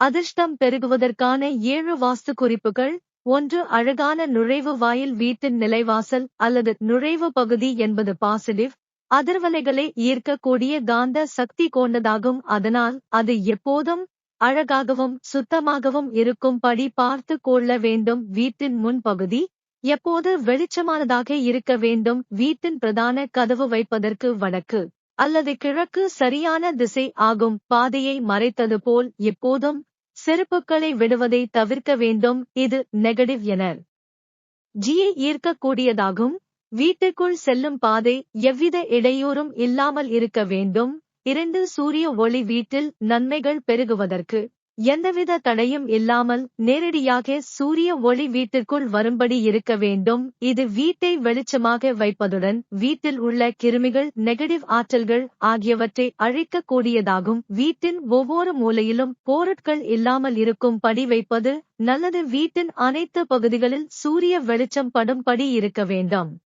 அதிர்ஷ்டம் பெருகுவதற்கான ஏழு வாஸ்து குறிப்புகள் ஒன்று அழகான நுழைவு வாயில் வீட்டின் நிலைவாசல் அல்லது நுழைவு பகுதி என்பது பாசிட்டிவ் அதிர்வலைகளை ஈர்க்கக்கூடிய காந்த சக்தி கொண்டதாகும். அதனால் அது எப்போதும் அழகாகவும் சுத்தமாகவும் இருக்கும்படி பார்த்து கொள்ள வேண்டும். வீட்டின் முன்பகுதி எப்போது வெளிச்சமானதாக இருக்க வேண்டும். வீட்டின் பிரதான கதவு வைப்பதற்கு வடக்கு. அல்லது கிழக்கு சரியான திசை ஆகும். பாதையை மறைத்தது போல் எப்போதும் செருப்புக்களை விடுவதை தவிர்க்க வேண்டும். இது நெகட்டிவ் என. ஜியை ஈர்க்கக்கூடியதாகும். வீட்டுக்குள் செல்லும் பாதை எவ்வித இடையூறும் இல்லாமல் இருக்க வேண்டும். இரண்டு சூரிய ஒளி வீட்டில் நன்மைகள் பெருகுவதற்கு. எந்தவித தடையும் இல்லாமல் நேரடியாக சூரிய ஒளி வீட்டிற்குள் வரும்படி இருக்க வேண்டும். இது வீட்டை வெளிச்சமாக வைப்பதுடன் வீட்டில் உள்ள கிருமிகள் நெகட்டிவ் ஆற்றல்கள் ஆகியவற்றை அழிக்கக்கூடியதாகும். வீட்டின் ஒவ்வொரு மூலையிலும் பொருட்கள் இல்லாமல் இருக்கும் படி வைப்பது நல்லது. வீட்டின் அனைத்து பகுதிகளில் சூரிய வெளிச்சம் படும்படி இருக்க வேண்டும்.